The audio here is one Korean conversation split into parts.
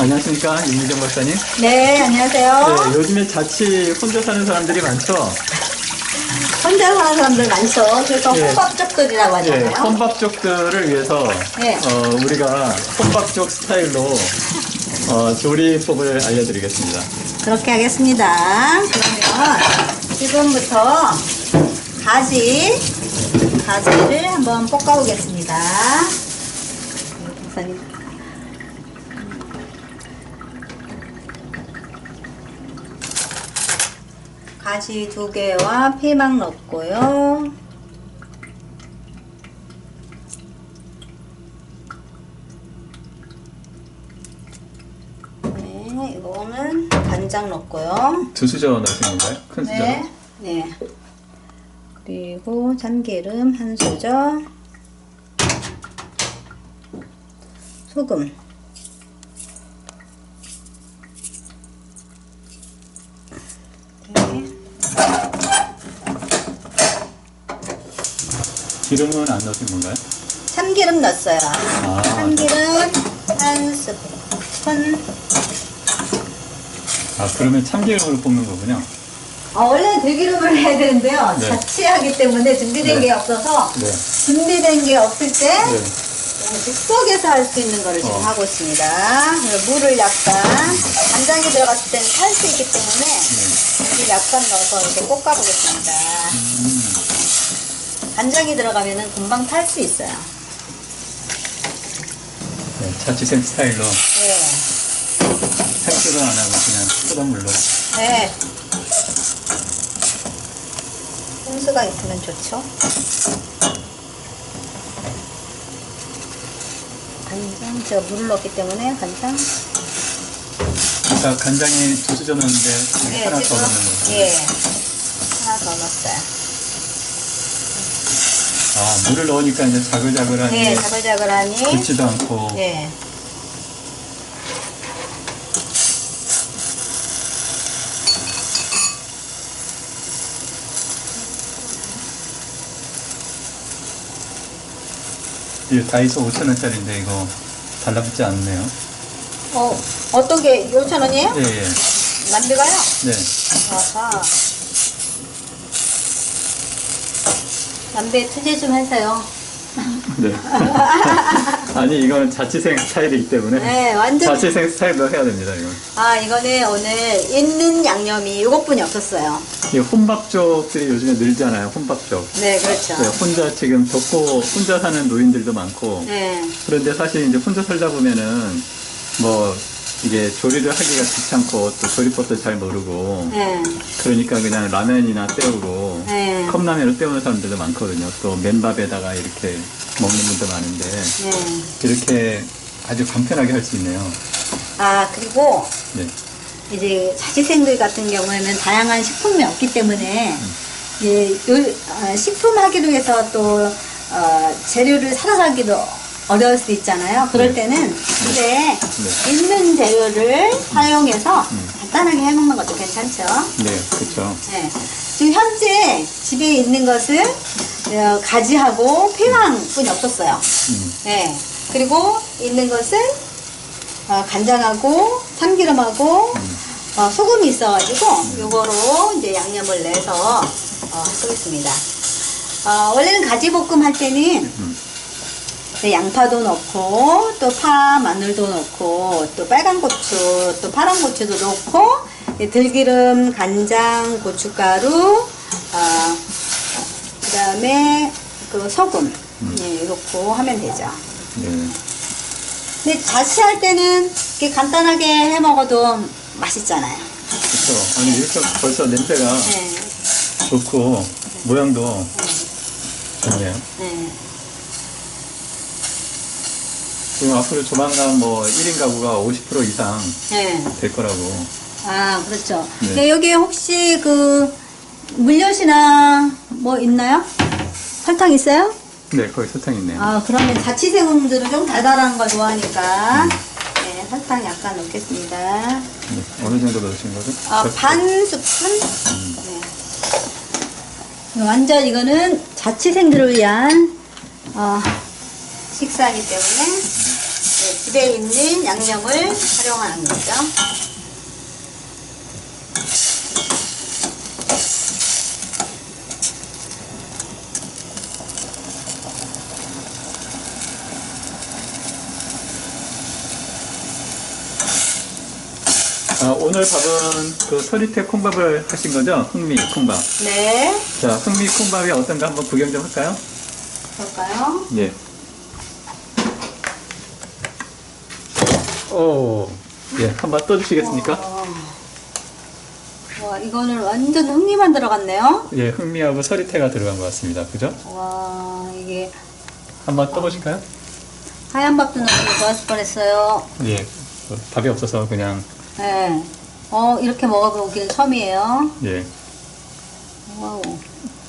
안녕하십니까 윤미정 박사님. 네, 안녕하세요. 네, 요즘에 자취 혼자 사는 사람들이 많죠. 혼자 사는 사람들 많죠. 그래서 예. 혼밥족들이라고 네, 하잖아요. 혼밥족들을 위해서 네. 어, 우리가 혼밥족 스타일로 어, 조리법을 알려드리겠습니다. 그렇게 하겠습니다. 그러면 지금부터 가지, 가지를 한번 볶아보겠습니다. 목사님. 가지 두 개와 피망 넣고요. 네, 이거는 간장 넣고요. 두 수저 넣으신 건가요? 큰 수저? 네. 네. 그리고 참기름 한 수저. 소금. 기름은 안 넣으신 건가요? 참기름 넣었어요. 아. 참기름 한 스푼. 아, 그러면 참기름으로 볶는 거군요. 어, 원래는 들기름을 해야 되는데요. 네. 자취하기 때문에 준비된 네. 게 없어서 네. 준비된 게 없을 때 네. 즉석에서 할 수 있는 거를 지금 어. 하고 있습니다. 물을 약간 간장이 들어갔을 때는 탈 수 있기 때문에 네. 물을 약간 넣어서 이렇게 볶아보겠습니다. 음, 간장이 들어가면은 금방 탈 수 있어요. 네, 자취생 스타일로 네. 생수는 안 하고 그냥 뜨거운 물로. 네. 홍수가 있으면 좋죠. 간장, 제가 물을 넣었기 때문에 간장. 아까 간장이 두 수저 넣었는데 네, 하나 더 지금, 넣는 거죠. 예. 하나 더 넣었어요. 아, 물을 넣으니까 이제 자글자글하니 네, 자글자글하니. 굵지도 않고 네. 이 다이소 5천원짜리인데 이거 달라붙지 않네요. 어, 어떤 게 5,000원이에요? 예, 예. 남비가요? 네. 아하. 남비 투자 좀 하세요. 네. 아니, 이거는 자취생 스타일이기 때문에. 네, 완전. 자취생 스타일로 해야 됩니다, 이건. 아, 이거는 오늘 있는 양념이 이것뿐이 없었어요. 이 혼밥족들이 요즘에 늘잖아요, 혼밥족. 네, 그렇죠. 네, 혼자 지금 덥고 혼자 사는 노인들도 많고. 네. 그런데 사실 이제 혼자 살다 보면은 뭐 이게 조리를 하기가 귀찮고 또 조리법도 잘 모르고 네. 그러니까 그냥 라면이나 때우고 네. 컵라면으로 때우는 사람들도 많거든요. 또 맨밥에다가 이렇게 먹는 분도 많은데 네. 이렇게 아주 간편하게 할 수 있네요. 아, 그리고 네. 이제 자취생들 같은 경우에는 다양한 식품이 없기 때문에 예, 요, 어, 식품 하기로 해서 또 어, 재료를 사러 가기도 어려울 수 있잖아요. 그럴 때는 이제 있는 재료를 사용해서 간단하게 해먹는 것도 괜찮죠. 네, 그렇죠. 네. 지금 현재 집에 있는 것은 어, 가지하고 피망뿐이 없었어요. 음, 네. 그리고 있는 것은 어, 간장하고 참기름하고 어, 소금이 있어가지고 요거로 이제 양념을 내서 어, 쓰겠습니다. 어, 원래는 가지볶음 할 때는 음. 네, 양파도 넣고 또 파, 마늘도 넣고 또 빨간 고추, 또 파란 고추도 넣고 네, 들기름, 간장, 고춧가루, 어, 그다음에 그 소금 예, 넣고 하면 되죠. 네. 근데 자취할 때는 이렇게 간단하게 해 먹어도 맛있잖아요. 그렇죠. 아니 이렇게 벌써 냄새가 네, 좋고 모양도 좋네요. 네. 지금 앞으로 조만간 뭐 1인 가구가 50% 이상 네. 될 거라고. 아, 그렇죠. 네. 네, 여기 혹시 그 물엿이나 뭐 있나요? 설탕 있어요? 네, 거기 설탕 있네요. 아, 그러면 자취생들은 좀 달달한 거 좋아하니까 네, 설탕 약간 넣겠습니다. 네, 어느 정도 넣으신 거죠? 아, 몇반 스푼? 네. 완전 이거는 자취생들을 위한 어, 식사이기 때문에 네, 집에 있는 양념을 활용하는 거죠. 아, 오늘 밥은 그 서리태 콩밥을 하신 거죠? 흥미 콩밥. 네, 자, 흥미 콩밥이 어떤가 한번 구경 좀 할까요? 볼까요? 예. 오, 예, 한번 떠주시겠습니까? 와, 와, 이거는 완전 흥미만 들어갔네요. 예, 흥미하고 서리태가 들어간 것 같습니다. 그죠? 와, 이게 한번 떠보실까요? 하얀 밥도 넣으면 좋았을 뻔했어요. 예, 그 밥이 없어서 그냥, 네. 어, 이렇게 먹어보기는 처음이에요. 예, 와우.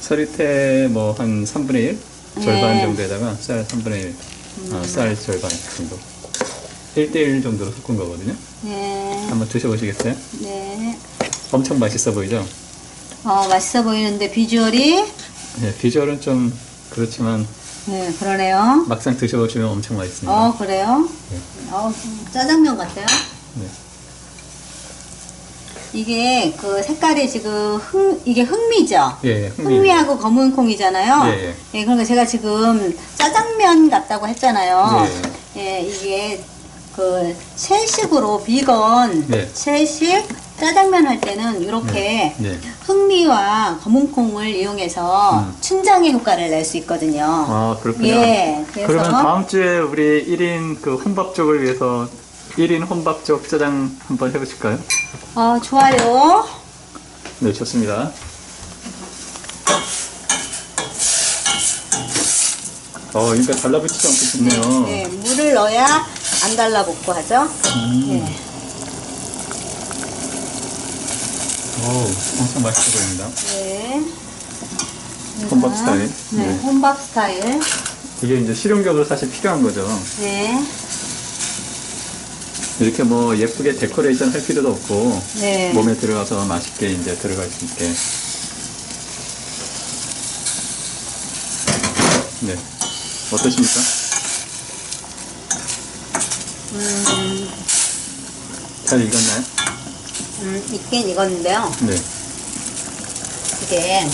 서리태 뭐 한 3분의 1? 절반 네. 정도에다가 쌀 3분의 1, 아, 쌀 절반 정도. 1대1 정도로 섞은 거거든요. 네. 한번 드셔보시겠어요? 네. 엄청 맛있어 보이죠? 어, 맛있어 보이는데 비주얼이 예, 비주얼은 좀 그렇지만 네, 그러네요. 막상 드셔보시면 엄청 맛있습니다. 어, 그래요? 네. 어, 짜장면 같아요. 네. 이게 그 색깔이 지금 흥, 이게 흥미죠? 예, 예, 흥미. 흥미하고 검은 콩이잖아요. 예, 예. 그러니까 제가 지금 짜장면 같다고 했잖아요. 예, 예, 이게 그 채식으로 비건 네. 채식 짜장면 할 때는 이렇게 네, 네. 흥미와 검은 콩을 이용해서 음. 춘장의 효과를 낼 수 있거든요. 아, 그렇군요. 예, 그러면 다음 주에 우리 1인 그 혼밥족을 위해서 1인 혼밥족 짜장 한번 해보실까요? 어, 좋아요. 네, 좋습니다. 어, 그러니까 달라붙이지 않고 좋네요. 네, 물을 넣어야 안 달라붙고 하죠. 음. 네. 오, 엄청 맛있어 보입니다. 네. 혼밥 스타일. 네, 네. 혼밥 스타일. 이게 이제 실용적으로 사실 필요한 거죠. 네. 이렇게 뭐 예쁘게 데코레이션 할 필요도 없고 네. 몸에 들어가서 맛있게 이제 들어갈 수 있게. 네. 어떠십니까? 음, 잘 익었나요? 음, 익긴 익었는데요. 네. 이게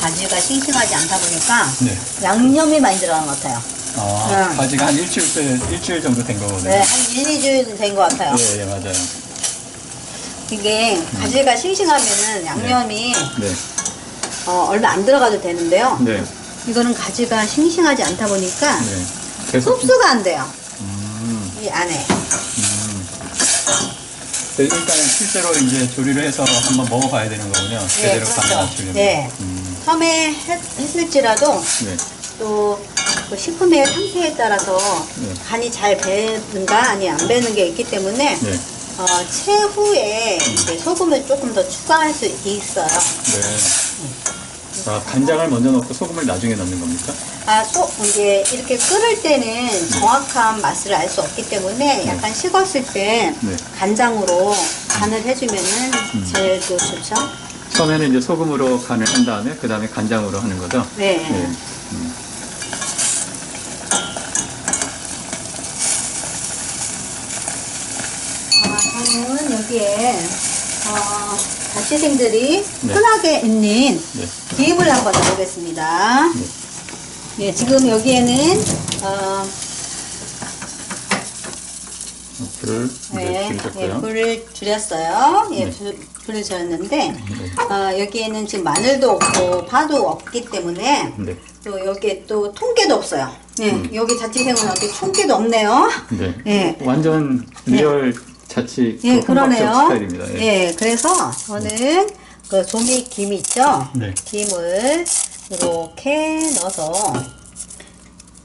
가지가 싱싱하지 않다 보니까 네. 양념이 많이 들어간 것 같아요. 아, 네. 가지가 한 일주일, 일주일 정도 된 거거든요. 네, 한 1, 2주일 된 것 같아요. 예, 예, 맞아요. 이게 가지가 싱싱하면은 양념이 네. 어, 얼마 안 들어가도 되는데요. 네. 이거는 가지가 싱싱하지 않다 보니까 네. 계속. 흡수가 안 돼요. 음, 이 안에. 음. 네, 일단 실제로 이제 조리를 해서 한번 먹어봐야 되는 거군요. 제대로 그렇죠. 간을 맞추려면. 네. 음, 처음에 했, 했을지라도 네. 또그 식품의 상태에 따라서 네. 간이 잘 배는가 아니 안 배는 게 있기 때문에 네. 어, 최후에 소금을 조금 더 추가할 수 있어요. 네. 아, 간장을 먼저 넣고 소금을 나중에 넣는 겁니까? 아, 소, 이제 이렇게 끓을 때는 정확한 맛을 알 수 없기 때문에 약간 식었을 때 네. 간장으로 간을 해주면은 제일 또 좋죠. 처음에는 이제 소금으로 간을 한 다음에 그 다음에 간장으로 하는 거죠. 네. 네. 음. 아, 저는 여기에 어, 자취생들이 네. 흔하게 있는 네. 김을 한번 넣어보겠습니다. 네. 네, 지금 여기에는 어, 불을 네, 네, 네. 불을 줄였어요. 예, 네. 불, 불을 줄였는데 어, 여기에는 지금 마늘도 없고 파도 없기 때문에 네. 또 여기에 또 통깨도 없어요. 네, 음. 여기 자취생은 여기 통깨도 없네요. 네. 네. 완전 리얼 자취 예, 그 그러네요. 스타일입니다. 예. 예, 그래서 저는 그 조미 김 있죠? 네. 김을 이렇게 넣어서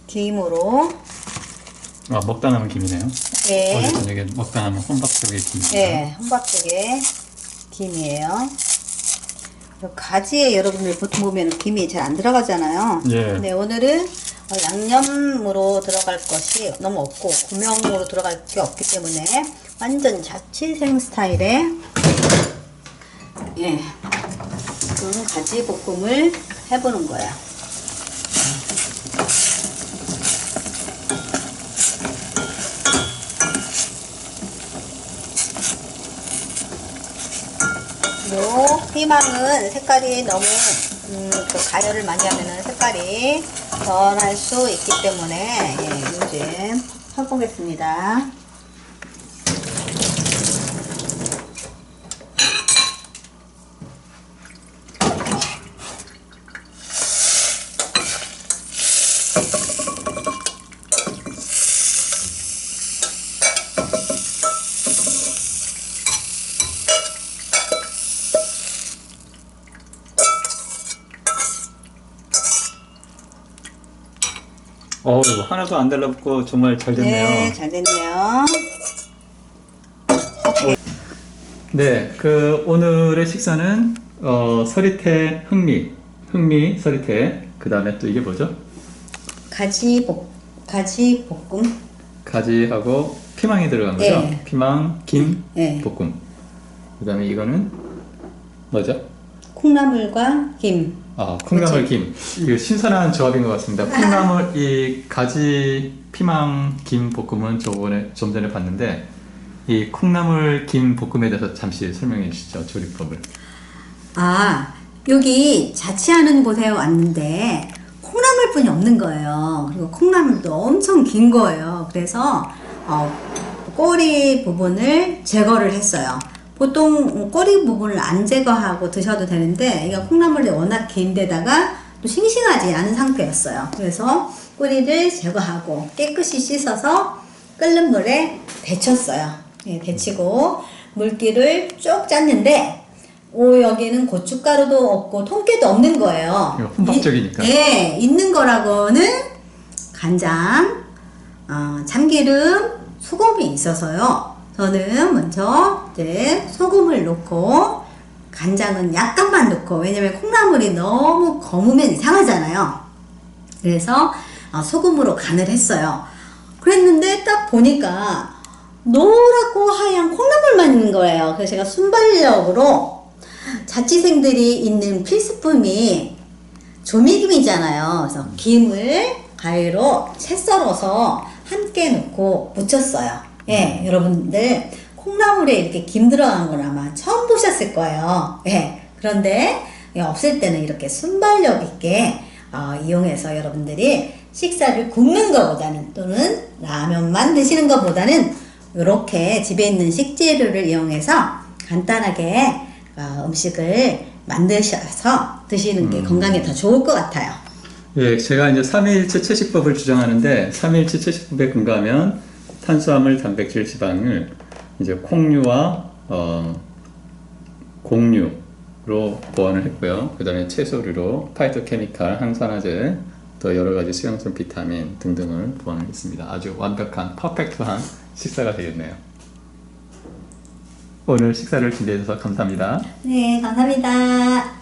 김으로 아, 먹다 남은 김이네요. 예, 어제 저녁에 먹다 남은 혼밥적의 김입니다. 예, 혼밥쪽에 김이에요. 그 가지에 여러분들 보통 보면 김이 잘 안 들어가잖아요. 예. 근데 오늘은 어, 양념으로 들어갈 것이 너무 없고 고명으로 들어갈 게 없기 때문에 완전 자취생 스타일의 예. 그 가지 볶음을 해보는 거야. 요 피망은 색깔이 너무 음, 그 가열을 많이 하면은 색깔이 변할 수 있기 때문에 예, 요즘 해보겠습니다. 어우, 하나도 안 달라붙고 정말 잘 됐네요. 네, 잘 됐네요. 네, 그 오늘의 식사는 어, 서리태 흥미, 흥미 서리태. 그 다음에 또 이게 뭐죠? 가지 볶 가지 볶음. 가지하고 피망이 들어간 거죠? 네. 피망, 김, 네. 볶음. 그 다음에 이거는 뭐죠? 콩나물과 김. 아, 콩나물 김. 이거 신선한 조합인 것 같습니다. 콩나물 이 가지 피망 김 볶음은 저번에 좀 전에 봤는데 이 콩나물 김 볶음에 대해서 잠시 설명해 주시죠 조리법을. 아, 여기 자취하는 곳에 왔는데 콩나물뿐이 없는 거예요. 그리고 콩나물도 엄청 긴 거예요. 그래서 어, 꼬리 부분을 제거를 했어요. 보통 꼬리 부분을 안 제거하고 드셔도 되는데 이거 콩나물이 워낙 긴 데다가 또 싱싱하지 않은 상태였어요. 그래서 꼬리를 제거하고 깨끗이 씻어서 끓는 물에 데쳤어요. 예, 데치고 물기를 쭉 짰는데 오 여기는 고춧가루도 없고 통깨도 없는 거예요. 혼밥적이니까. 이- 예, 있는 거라고는 간장, 어, 참기름, 소금이 있어서요. 저는 먼저 이제 소금을 넣고 간장은 약간만 넣고 왜냐면 콩나물이 너무 검으면 이상하잖아요. 그래서 어, 소금으로 간을 했어요. 그랬는데 딱 보니까 노랗고 하얀 콩나물만 있는 거예요. 그래서 제가 순발력으로 자취생들이 있는 필수품이 조미김이잖아요. 그래서 김을 가위로 채 썰어서 함께 넣고 무쳤어요. 예, 여러분들 콩나물에 이렇게 김 들어간 건 아마 처음 보셨을 거예요. 예, 그런데 예, 없을 때는 이렇게 순발력 있게 어, 이용해서 여러분들이 식사를 굽는 것보다는 또는 라면만 드시는 것보다는 이렇게 집에 있는 식재료를 이용해서 간단하게 어, 음식을 만드셔서 드시는 게 건강에 더 좋을 것 같아요. 예, 제가 이제 3일치 채식법을 주장하는데 3일치 채식법에 근거하면 탄수화물, 단백질, 지방을 이제 콩류와 어, 곡류로 보완을 했고요. 그 다음에 채소류로 파이토케미칼, 항산화제, 또 여러 가지 수용성 비타민 등등을 보완을 했습니다. 아주 완벽한 퍼펙트한 식사가 되겠네요. 오늘 식사를 준비해 주셔서 감사합니다. 네, 감사합니다.